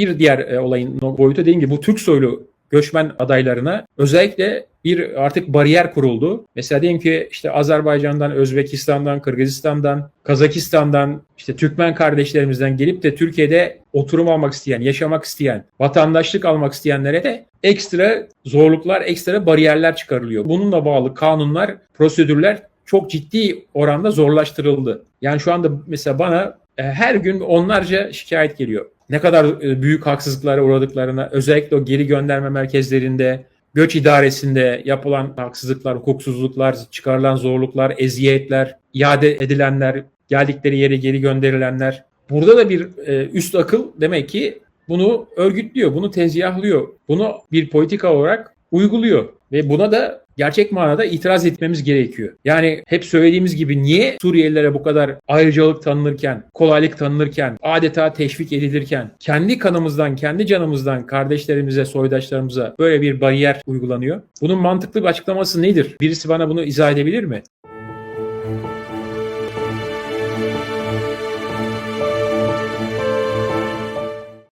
Bir diğer e, olayın boyutu dediğim gibi bu Türk soylu göçmen adaylarına özellikle bir artık bariyer kuruldu. Mesela diyelim ki işte Azerbaycan'dan, Özbekistan'dan, Kırgızistan'dan, Kazakistan'dan, işte Türkmen kardeşlerimizden gelip de Türkiye'de oturum almak isteyen, yaşamak isteyen, vatandaşlık almak isteyenlere de ekstra zorluklar, ekstra bariyerler çıkarılıyor. Bununla bağlı kanunlar, prosedürler çok ciddi oranda zorlaştırıldı. Yani şu anda mesela bana e, her gün onlarca şikayet geliyor. Ne kadar e, büyük haksızlıklara uğradıklarına, özellikle o geri gönderme merkezlerinde, göç idaresinde yapılan haksızlıklar, hukuksuzluklar, çıkarılan zorluklar, eziyetler, iade edilenler, geldikleri yere geri gönderilenler. Burada da bir e, üst akıl demek ki bunu örgütlüyor, bunu tezgahlıyor, bunu bir politika olarak uyguluyor ve buna da gerçek manada itiraz etmemiz gerekiyor. Yani hep söylediğimiz gibi niye Suriyelilere bu kadar ayrıcalık tanınırken, kolaylık tanınırken, adeta teşvik edilirken, kendi kanımızdan, kendi canımızdan kardeşlerimize, soydaşlarımıza böyle bir bariyer uygulanıyor? Bunun mantıklı bir açıklaması nedir? Birisi bana bunu izah edebilir mi?